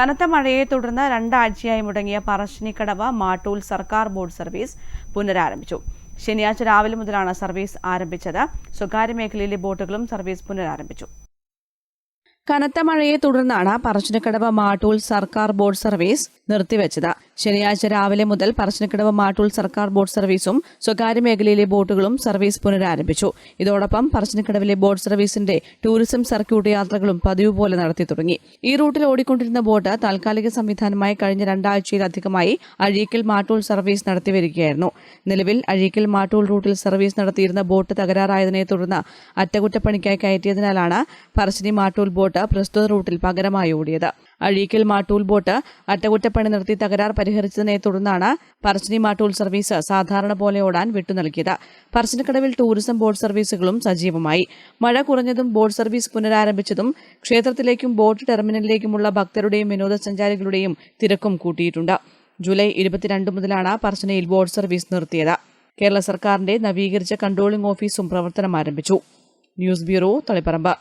കനത്ത മഴയെ തുടർന്ന് രണ്ടാഴ്ചയായി മുടങ്ങിയ പറശ്ശിനിക്കടവ് മാട്ടൂൽ സർക്കാർ ബോർഡ് സർവീസ് പുനരാരംഭിച്ചു. ശനിയാഴ്ച രാവിലെ മുതലാണ് സർവീസ് ആരംഭിച്ചത്. സ്വകാര്യ മേഖലയിലെ ബോട്ടുകളും സർവീസ് പുനരാരംഭിച്ചു. കനത്ത മഴയെ തുടർന്നാണ് പറശ്ശിനിക്കടവ് മാട്ടൂൽ സർക്കാർ ബോർഡ് സർവീസ് നിർത്തിവെച്ചത്. ശനിയാഴ്ച രാവിലെ മുതൽ പറശ്ശിനിക്കടവ് മാട്ടൂൽ സർക്കാർ ബോട്ട് സർവീസും സ്വകാര്യ മേഖലയിലെ ബോട്ടുകളും സർവീസ് പുനരാരംഭിച്ചു. ഇതോടൊപ്പം പറശ്ശിനിക്കടവിലെ ബോട്ട് സർവീസിന്റെ ടൂറിസം സർക്യൂട്ട് യാത്രകളും പതിവ് പോലെ നടത്തി തുടങ്ങി. ഈ റൂട്ടിൽ ഓടിക്കൊണ്ടിരുന്ന ബോട്ട് താൽക്കാലിക സംവിധാനമായി കഴിഞ്ഞ രണ്ടാഴ്ചയിലധികമായി അഴീക്കൽ മാട്ടൂൽ സർവീസ് നടത്തിവരികയായിരുന്നു നിലവിൽ അഴീക്കൽ മാട്ടൂൽ റൂട്ടിൽ സർവീസ് നടത്തിയിരുന്ന ബോട്ട് തകരാറായതിനെ തുടർന്ന് അറ്റകുറ്റപ്പണിക്കായി കയറ്റിയതിനാലാണ് പറശ്ശിനി മാട്ടൂൽ ബോട്ട് പ്രസ്തുത റൂട്ടിൽ പകരമായി ഓടിയത്. അഴീക്കൽ മാട്ടൂൽ ബോട്ട് അറ്റകുറ്റപ്പണി നിർത്തി തകരാർ പരിഹരിച്ചതിനെ തുടർന്നാണ് പറശ്ശിനി മാട്ടൂൽ സർവീസ് സാധാരണ പോലെ ഓടാൻ വിട്ടു നൽകിയത് പറശ്ശിനിക്കടവിൽ ടൂറിസം ബോട്ട് സർവീസുകളും സജീവമായി. മഴ കുറഞ്ഞതും ബോട്ട് സർവീസ് പുനരാരംഭിച്ചതും ക്ഷേത്രത്തിലേക്കും ബോട്ട് ടെർമിനലിലേക്കുമുള്ള ഭക്തരുടെയും വിനോദസഞ്ചാരികളുടെയും തിരക്കും കൂട്ടിയിട്ടുണ്ട്. ജൂലൈ ഇരുപത്തിരണ്ട് മുതലാണ് പറശ്ശിനിയിൽ ബോട്ട് സർവീസ് നിർത്തിയത്. കേരള സർക്കാരിന്റെ നവീകരിച്ച കൺട്രോളിംഗ് ഓഫീസും പ്രവർത്തനം ആരംഭിച്ചു. News bureau Taliparamba.